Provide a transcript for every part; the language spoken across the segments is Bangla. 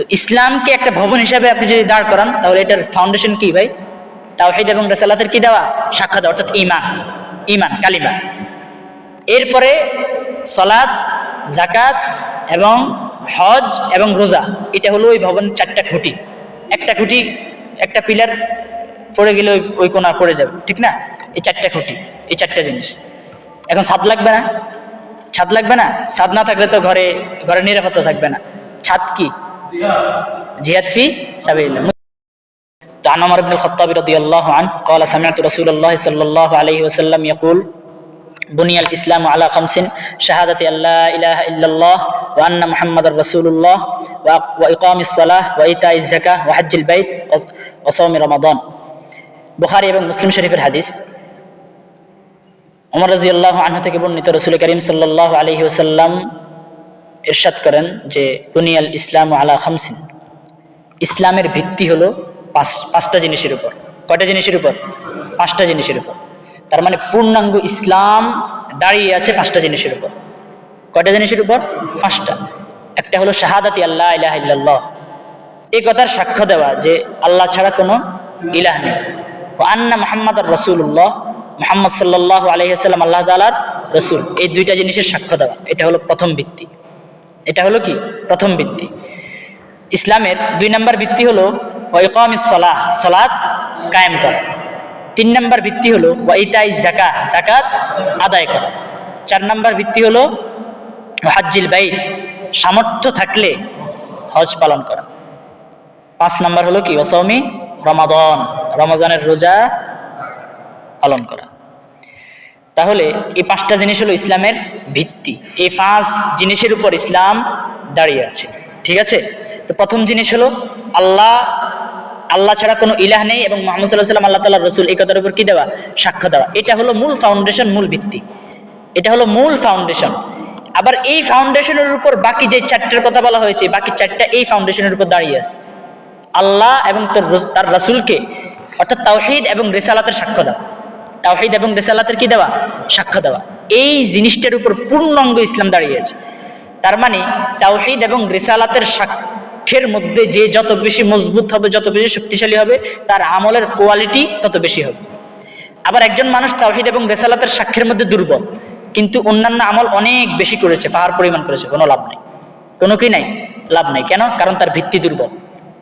তো ইসলামকে একটা ভবন হিসাবে আপনি যদি দাঁড় করান, তাহলে এটার ফাউন্ডেশন কি ভাই? তাওহিদ এবং রেসালাতের কি দেওয়া? সাক্ষাৎ অর্থাৎ ইমান ইমান কালিমা। এরপরে সলাদ জাকাত এবং হজ এবং রোজা, এটা হলো ওই ভবনের চারটা খুঁটি। একটা খুঁটি, একটা পিলার পড়ে গেলে ওই ওই কোনা পড়ে যাবে, ঠিক না? এই চারটা খুঁটি, এই চারটা জিনিস। এখন ছাদ লাগবে না? ছাদ লাগবে না? ছাদ না থাকলে তো ঘরে ঘরে নিরাপত্তা থাকবে না। ছাদ কি? জিহাদ ফি সাবিলিল্লাহ عن عمر بن الخطاب رضي الله عنه قال سمعت رسول الله صلى الله عليه وسلم يقول بني الإسلام على خمس شهادة أن لا إله إلا الله وأن محمد رسول الله وأق- وإقام الصلاة وإيتاء الزكاة وحج البيت وص- وصوم رمضان বুখারী এবং মুসলিম শরীফের হাদিস ওমর রাজিয়াল্লাহ আনহু থেকে বর্ণিত রসুল করিম সাল্লাল্লাহু আলাইহি ওসাল্লাম ইরশাদ করেন যে, বুনিয়াল ইসলাম আলা খামসিন। ইসলামের ভিত্তি হলো পাঁচ, পাঁচটা জিনিসের উপর। কয়টা জিনিসের উপর? পাঁচটা জিনিসের উপর। তার মানে পূর্ণাঙ্গ ইসলাম দাঁড়িয়ে আছে পাঁচটা জিনিসের উপর। কয়টা জিনিসের উপর? পাঁচটা। একটা হলো শাহাদাতি আল্লাহ ইলাহা ইল্লাল্লাহ। এই কথার সাক্ষ্য দেওয়া যে, আল্লাহ ছাড়া কোনো ইলাহ নেই। ও আন্না মোহাম্মদ রসুল্লাহ মোহাম্মদ সাল্লাহ আলহিহাল্লাম আল্লাহ তালার রসুল। এই দুইটা জিনিসের সাক্ষ্য দেওয়া। এটা হলো প্রথম ভিত্তি। এটা হলো কি? প্রথম ভিত্তি। ইসলামের দুই নম্বর ভিত্তি হলো ওয়াইকাম সলাহ সলাদ কায়েম করা। তিন নম্বর ভিত্তি হলো ওয়াইতাই জাকা জাকাত আদায় করা। চার নম্বর ভিত্তি হলো হাজ্জিল বাইত, সামর্থ্য থাকলে হজ পালন করা। পাঁচ নম্বর হলো কি? ওসৌমি রমাদন, রমজানের রোজা পালন করা। তাহলে এই পাঁচটা জিনিস হলো ইসলামের ভিত্তি। এই পাঁচ জিনিসের উপর ইসলাম দাঁড়িয়ে আছে। ঠিক আছে? তো প্রথম জিনিস হলো, আল্লাহ আল্লাহ ছাড়া কোনো ইলাহ নেই এবং মোহাম্মদ সাল্লাহ সাল্লাম আল্লাহ তাল্লাহ রসুল এই কথার উপর কি দেওয়া? সাক্ষ্য দেওয়া। এটা হলো মূল ফাউন্ডেশন মূল ভিত্তি। এটা হলো মূল ফাউন্ডেশন আবার এই ফাউন্ডেশনের উপর বাকি যে চারটার কথা বলা হয়েছে, বাকি চারটা এই ফাউন্ডেশনের উপর দাঁড়িয়ে আছে। আল্লাহ এবং তার রস- তার রাসূলকে, অর্থাৎ তাওহীদ এবং রেসালাতের সাক্ষ্য দেওয়া তাওহীদ এবং রেসালাতের কি দেওয়া? সাক্ষ্য দেওয়া। এই জিনিসটার উপর পূর্ণাঙ্গ ইসলাম দাঁড়িয়েছে। তার মানে তাওহীদ এবং রেসালাতের সাক্ষ্যের মধ্যে যে যত বেশি মজবুত হবে, যত বেশি শক্তিশালী হবে, তার আমলের কোয়ালিটি তত বেশি হবে। আবার একজন মানুষ তাওহীদ এবং রেসালাতের সাক্ষ্যের মধ্যে দুর্বল, কিন্তু অন্যান্য আমল অনেক বেশি করেছে, পাহাড় পরিমাণ করেছে, কোনো লাভ নেই। কোনো কি নাই? লাভ নাই। কেন? কারণ তার ভিত্তি দুর্বল।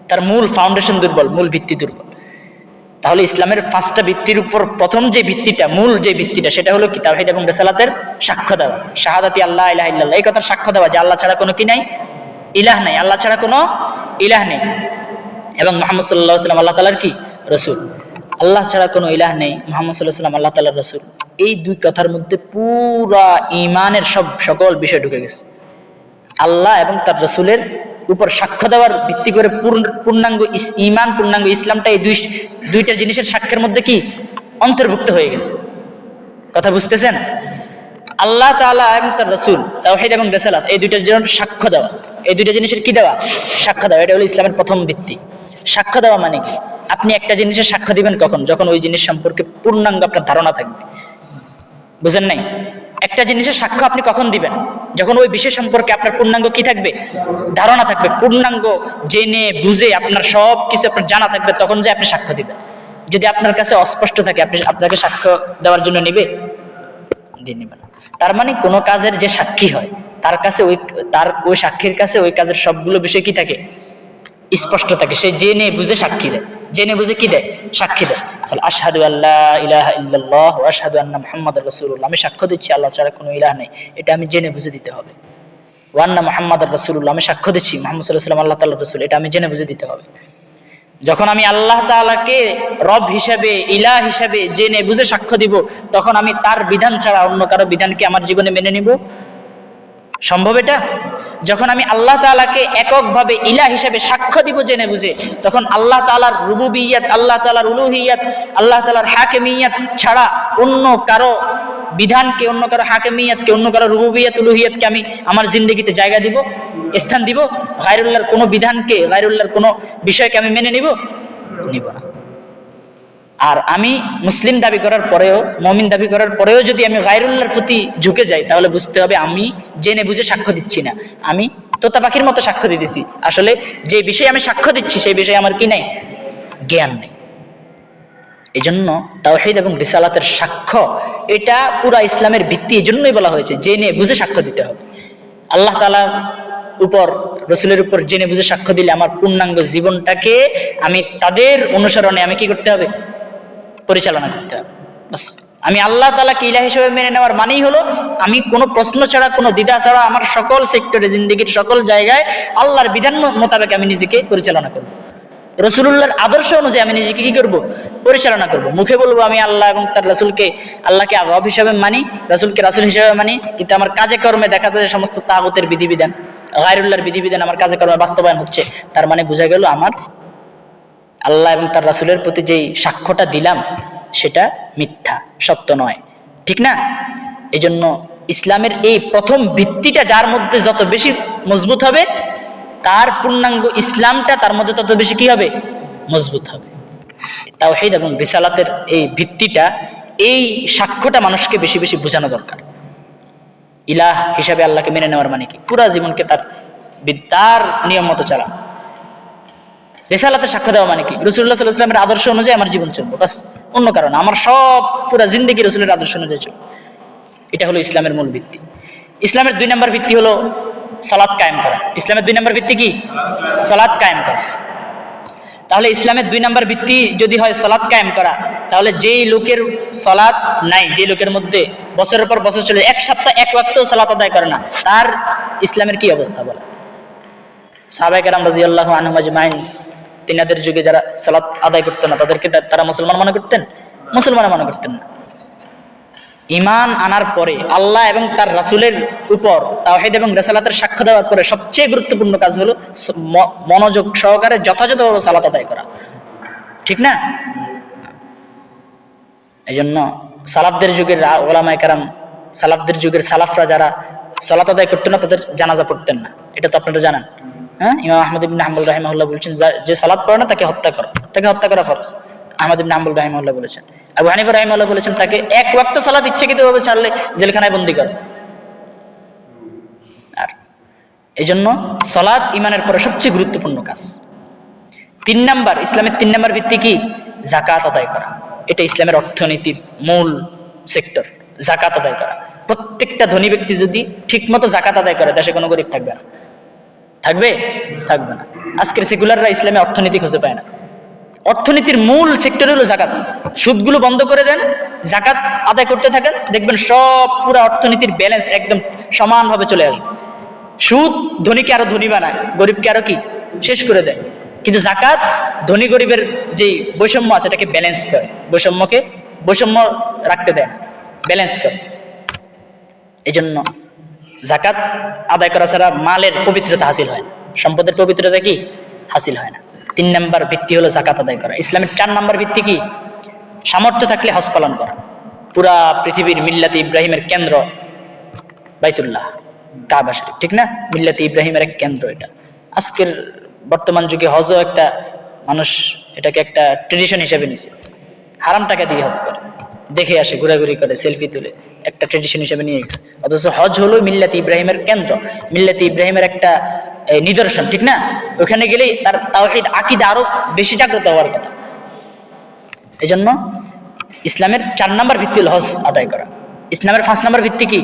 তার মূল ফাউন্ডেশন দুর্বল, মূল ভিত্তি দুর্বল। তাহলে ইসলামের পাঁচটা ভিত্তির উপর প্রথম যে ভিত্তিটা, মূল যে ভিত্তিটা, সেটা হলো কি তাওহীদ এবং রেসালাতের সাক্ষ্য দেওয়া। শাহাদাতি আল্লাহ ইলাহা ইল্লাল্লাহ। এই কথার সাক্ষ্য দেওয়া যে আল্লাহ ছাড়া কোনো কি নাই? ইলাহ নাই। আল্লাহ ছাড়া কোনো ইলাহ নেই। এবং মোহাম্মদ সাল্লাহ সাল্লাম আল্লাহ তালার কি? রসুল। আল্লাহ ছাড়া কোনো ইলাহ নেই মোহাম্মদ সাল্লাহ সাল্লাম আল্লাহ তালার রসুল। এই দুই কথার মধ্যে পুরা ইমানের সব সকল বিষয় ঢুকে গেছে। আল্লাহ এবং তার রসুলের উপর সাক্ষ্য দেওয়ার ভিত্তি করে পূর্ণ- পূর্ণাঙ্গ ইমান পূর্ণাঙ্গ ইসলামটা এই দুই দুইটা জিনিসের সাক্ষ্যের মধ্যে কি? অন্তর্ভুক্ত হয়ে গেছে। কথা বুঝতেছেন? আল্লাহ তাআলা এবং তার রসুল, তাওহীদ এবং রেসালাত, এই দুইটার জন্য সাক্ষ্য দেওয়া। এই দুইটা জিনিসের কি দেওয়া? সাক্ষ্য দেওয়া। এটা হলো ইসলামের প্রথম ভিত্তি। সাক্ষ্য দেওয়া মানে কি? আপনি একটা জিনিসের সাক্ষ্য দিবেন কখন? যখন ওই জিনিস সম্পর্কে পূর্ণাঙ্গ আপনার ধারণা থাকবে। বুঝেন নাই? একটা জিনিসের সাক্ষ্য আপনি কখন দিবেন? যখন ওই বিষয় সম্পর্কে আপনার পূর্ণাঙ্গ কি থাকবে? ধারণা থাকবে, পূর্ণাঙ্গ জেনে, বুঝে আপনার সব কিছু আপনার জানা থাকবে, তখন যে আপনি সাক্ষ্য দিবেন। যদি আপনার কাছে অস্পষ্ট থাকে, আপনি আপনাকে সাক্ষ্য দেওয়ার জন্য নিবে? দিয়ে তার মানে কোনো কাজের যে সাক্ষী হয়, তার কাছে ওই, তার ওই সাক্ষীর কাছে ওই কাজের সবগুলো বিষয় কি থাকে? স্পষ্ট থাকে। সে জেনে বুঝে সাক্ষী দেয়। জেনে বুঝে কি দেয়? সাক্ষী দেয়। আশহাদু আল্লাহ ইলাহা ইল্লাল্লাহ আশহাদু আন্না মুহাম্মাদুর রাসূলুল্লাহ। আমি সাক্ষ্য দিচ্ছি, আল্লাহ ছাড়া কোনো ইলাহ নেই। এটা আমি জেনে বুঝে দিতে হবে। ওয়ান্না মুহাম্মাদুর রাসূলুল্লাহ। আমি সাক্ষ্য দিচ্ছি, মুহাম্মদ সাল্লাল্লাহু আলাইহি আল্লাহ তাআলার রাসূল। এটা আমি জেনে বুঝে দিতে হবে। যখন আমি আল্লাহ তাআলাকে রব হিসাবে, ইলাহ হিসাবে জেনে বুঝে সাক্ষ্য দিব, তখন আমি তার বিধান ছাড়া অন্য কারও বিধানকে আমার জীবনে মেনে নিব? সম্ভব এটা? যখন আমি আল্লাহ তাআলাকে এককভাবে ইলা হিসেবে সাক্ষ্য দিব জেনে বুঝে, তখন আল্লাহ তাআলার রুবুবিয়াত, আল্লাহ তাআলার উলুহিয়াত, আল্লাহ তাআলার হাকিমিয়াত ছাড়া অন্য কারও বিধানকে, অন্য কারও হাকিমিয়াতকে, অন্য কারও রুবুবিয়াত, উলুহিয়াতকে আমি আমার জিন্দগিতে জায়গা দিব, স্থান দিব? গায়রুল্লাহর কোনো বিধানকে, গায়রুল্লাহর কোনো বিষয়কে আমি মেনে নিব? নিব না। আর আমি মুসলিম দাবি করার পরেও, মমিন দাবি করার পরেও যদি আমি গায়রুল্লাহর প্রতি ঝুঁকে যাই, তাহলে বুঝতে হবে আমি জেনে বুঝে সাক্ষ্য দিচ্ছি না। আমি তোতা পাখির মতো সাক্ষ্য দিতেছি। আসলে যে বিষয়ে আমি সাক্ষ্য দিচ্ছি, সেই বিষয়ে আমার কি নাই? জ্ঞান নেই। এই জন্য তাওহিদ এবং রিসালাতের সাক্ষ্য, এটা পুরা ইসলামের ভিত্তি এই জন্যই বলা হয়েছে, জেনে বুঝে সাক্ষ্য দিতে হবে। আল্লাহ তালার উপর, রসুলের উপর জেনে বুঝে সাক্ষ্য দিলে আমার পূর্ণাঙ্গ জীবনটাকে আমি তাদের অনুসরণে আমি কি করতে হবে? পরিচালনা করতে হবে। আমি আল্লাহ তালাকে ইলা হিসেবে মেনে নেওয়ার মানেই হলো, আমি কোনো প্রশ্ন ছাড়া, কোনো দ্বিধা ছাড়া আমার সকল সেক্টরে জিন্দিগির সকল জায়গায় আল্লাহর বিধান মোতাবেক আমি নিজেকে পরিচালনা করব। রসুল্লাহর আদর্শ অনুযায়ী আমি নিজেকে কি করব? পরিচালনা করব। মুখে বলব, আমি আল্লাহ এবং তার রসুলকে আল্লাহকে রব হিসাবে মানি, রসুলকে রাসুল হিসাবে মানি। কিন্তু আমার কাজে কর্মে দেখা যায় সমস্ত তাগতের বিধিবিধান, গায়রুল্লাহর বিধিবিধান আমার কাজে কর্মে বাস্তবায়ন হচ্ছে। তার মানে বোঝা গেল আমার আল্লাহ এবং তার রাসুলের প্রতি যেই সাক্ষ্যটা দিলাম, সেটা মিথ্যা, সত্য নয়। ঠিক না? এই জন্য ইসলামের এই প্রথম ভিত্তিটা যার মধ্যে যত বেশি মজবুত হবে, তার পূর্ণাঙ্গ ইসলামটা তার মধ্যে তত বেশি কি হবে? মজবুত হবে। তাওহীদ এবং রিসালাতের এই ভিত্তিটা, এই সাক্ষ্যটা মানুষকে বেশি বেশি বোঝানো দরকার। ইলাহ হিসাবে আল্লাহকে মেনে নেওয়ার মানে কি? পুরা জীবনকে তার তার নিয়ম মতো চালানো। রেসালাতে সাক্ষ্য দেওয়া মানে কি? রসুল্লাহ সাল্লাহ ইসলামের আদর্শ অনুযায়ী আমার জীবন চলবে, বাস, অন্য কারণ। আমার সব, পুরো জিন্দগি রসুলের আদর্শ অনুযায়ী চলবে। এটা হলো ইসলামের মূল ভিত্তি। ইসলামের দুই নম্বর ভিত্তি হলো সালাদ কায়েম করা। ইসলামের দুই নম্বর ভিত্তি কি? সালাদ কায়েম করা। তাহলে ইসলামের দুই নম্বর ভিত্তি যদি হয় সলাৎ কায়েম করা, তাহলে যেই লোকের সলাৎ নাই যে লোকের মধ্যে বছরের পর বছর চলে, এক সপ্তাহ, এক ওয়াক্ত সালাত আদায় করে না, তার ইসলামের কি অবস্থা বলে সাহাবাইকার রাজি আল্লাহ আনহমাজমাইন তিনাদের যুগে যারা সালাত আদায় করতো না, তাদেরকে তারা মুসলমান মনে করতেন? মুসলমান মনে করতেন না। ইমান আনার পরে আল্লাহ এবং তার রাসুলের উপর তাওহিদ এবং রেসালাতের সাক্ষ্য দেওয়ার পরে সবচেয়ে গুরুত্বপূর্ণ কাজ হলো মনোযোগ সহকারে যথাযথভাবে সালাত আদায় করা। ঠিক না? এই জন্য সালাফদের যুগের ওলামায়ে কারাম, সালাফদের যুগের সালাফরা যারা সালাত আদায় করতেন না, তাদের জানাজা পড়তেন না। এটা তো আপনারা জানেন। হ্যাঁ? ইমাম আহমদ ইবিন হাম্বুল রাহিমাহুল্লাহ বলছেন, যে সালাত পড়ে না, তাকে হত্যা করো। তাকে হত্যা করা ফরজ। আহমদ ইবিন হাম্বুল রাহিমাহুল্লাহ বলেছেন। আবু হানিফা রাহিমাহুল্লাহ বলেছেন, তাকে এক ওয়াক্ত সালাত ইচ্ছাকৃতভাবে ছাড়লে জেলখানায় বন্দি করো। আর এই জন্য সলাদ ইমানের পরে সবচেয়ে গুরুত্বপূর্ণ কাজ। তিন নাম্বার, ইসলামের তিন নাম্বার ভিত্তি কি? জাকাত আদায় করা। এটা ইসলামের অর্থনীতির মূল সেক্টর জাকাত আদায় করা। প্রত্যেকটা ধনী ব্যক্তি যদি ঠিকমতো জাকাত আদায় করে, দেশে কোনো গরিব থাকবে না। থাকবে? থাকবে না। আজকের সেকুলাররা ইসলামে অর্থনীতি খুঁজে পায় না। অর্থনীতির মূল সেক্টর হলো জাকাত। সুদগুলো বন্ধ করে দেন, জাকাত আদায় করতে থাকেন, দেখবেন সব পুরো অর্থনীতির ব্যালেন্স একদম সমানভাবে চলে আসবে। সুদ ধনীকে আরও ধনী বানায়, গরিবকে আরও কি? শেষ করে দেয়। কিন্তু জাকাত ধনী গরিবের যে বৈষম্য আছে, এটাকে ব্যালেন্স করে। বৈষম্যকে, বৈষম্য রাখতে দেয় না। ব্যালেন্স করে। এই জন্য জাকাত আদায় করা ছাড়া মালের পবিত্রতা হাসিল হয় না। সম্পদের পবিত্রতা কি? হাসিল হয় না। তিন নাম্বার ভিত্তি হলো জাকাত আদায় করা। ইসলামের চার নাম্বার ভিত্তি কি? সামর্থ্য থাকলে হজ পালন করা। পুরা পৃথিবীর মিল্লাতে ইব্রাহিমের কেন্দ্র বাইতুল্লাহ, কাবা শরীফ। ঠিক না? মিল্লাতে ইব্রাহিমের এক কেন্দ্র এটা। আজকের বর্তমান যুগে হজও একটা মানুষ এটাকে একটা ট্রেডিশন হিসেবে নিছে। হারাম টাকা দিয়ে হজ করে। দেখে আসে, ঘোরাঘুরি করে সেলফি তুলে। একটা ট্রেডিশন হিসেবে নিয়ে গেছে। অথচ হজ হলো মিল্লাতে ইব্রাহিমের কেন্দ্র। মিল্লাতে ইব্রাহিমের একটা নিদর্শন, ঠিক না? ওখানে গেলেই তার তাওহিদ, আকিদা আরও বেশি জাগ্রত হওয়ার কথা। এই জন্য ইসলামের চার নাম্বার ভিত্তি হজ আদায় করা। ইসলামের পাঁচ নাম্বার ভিত্তি কি?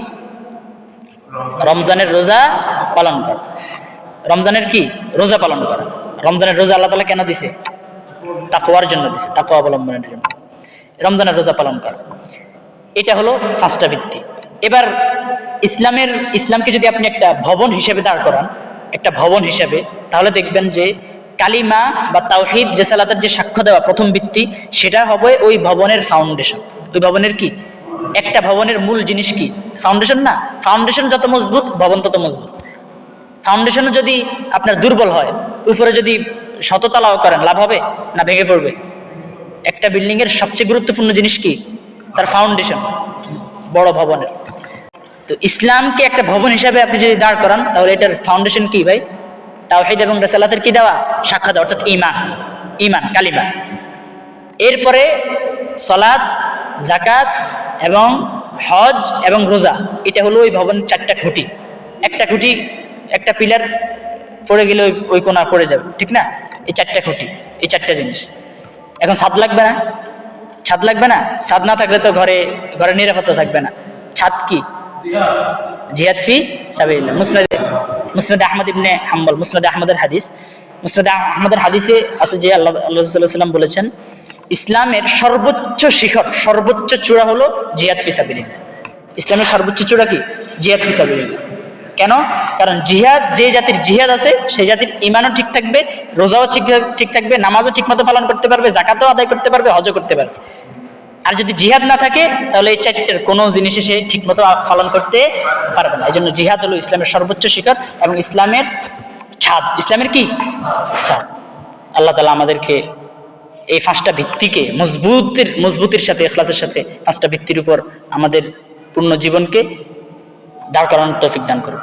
রমজানের রোজা পালন করা। রমজানের কি? রোজা পালন করা। রমজানের রোজা আল্লাহ তালা কেন দিছে? তাকওয়ার জন্য দিছে। তাকওয়া অবলম্বনের জন্য। রমজানের রোজা পালন করা। এটা হলো পাঁচটা ভিত্তি। এবার ইসলামের, ইসলামকে যদি আপনি একটা ভবন হিসেবে দাঁড় করান, একটা ভবন হিসেবে, তাহলে দেখবেন যে কালিমা বা তাওহিদ রেসালাতের যে সাক্ষ্য দেওয়া প্রথম ভিত্তি, সেটা হবে ওই ভবনের ফাউন্ডেশন ওই ভবনের কি? একটা ভবনের মূল জিনিস কি? ফাউন্ডেশন না? ফাউন্ডেশন যত মজবুত, ভবন তত মজবুত। ফাউন্ডেশনও যদি আপনার দুর্বল হয়, উপরে যদি শততলাও করেন, লাভ হবে না ভেঙে পড়বে? একটা বিল্ডিং এর সবচেয়ে গুরুত্বপূর্ণ জিনিস কি? তার ফাউন্ডেশন বড় ভবনের। তো ইসলামকে একটা ভবন হিসাবে আপনি যদি দাঁড় করান, তাহলে এটার ফাউন্ডেশন কি ভাই? তাও তাওহিদ এবং রাসালাতের কি দেওয়া? সাক্ষাৎ, অর্থাৎ ইমান ইমান কালিমা। এরপরে সলাদ জাকাত এবং হজ এবং রোজা, এটা হলো ওই ভবনের চারটা খুঁটি। একটা খুঁটি, একটা পিলার পড়ে গেলে ওই কোনা পড়ে যাবে, ঠিক না? এই চারটা খুঁটি, এই চারটা জিনিস। এখন ছাদ লাগবে না? ছাদ লাগবে না? ছাদ না থাকলে তো ঘরে ঘরে নিরাপত্তা থাকবে না। ছাদ কি? জিহাদ ফি সাবিলিল্লাহ। মুসনাদ মুসনাদ আহমদ ইবনে হাম্বল, মুসনাদ আহমদের হাদিস। মুসনাদ আহমদের হাদিসে আছে যে আল্লাহ আল্লাহ সাল্লাম বলেছেন, ইসলামের সর্বোচ্চ শিখর, সর্বোচ্চ চূড়া হলো জিহাদ ফি সাবিলিল্লাহ। ইসলামের সর্বোচ্চ চূড়া কি? জিহাদ ফি সাবিলিল্লাহ। কেন? কারণ জিহাদ, যে জাতির জিহাদ আছে সেই জাতির ইমানও ঠিক থাকবে, রোজাও ঠিক ঠিক থাকবে, নামাজও ঠিকমতো পালন করতে পারবে জাকাতও আদায় করতে পারবে, হজও করতে পারবে। আর যদি জিহাদ না থাকে, তাহলে এই চারটের কোনো জিনিসে সে ঠিকমতো পালন করতে পারবে না। এই জন্য জিহাদ হলো ইসলামের সর্বোচ্চ শিখর এবং ইসলামের ছাদ ইসলামের কি? ছাদ আল্লাহ তালা আমাদেরকে এই পাঁচটা ভিত্তিকে মজবুতের, মজবুতির সাথে, এখলাসের সাথে পাঁচটা ভিত্তির উপর আমাদের পূর্ণ জীবনকে দাঁড় করানোর তৌফিক দান করুন।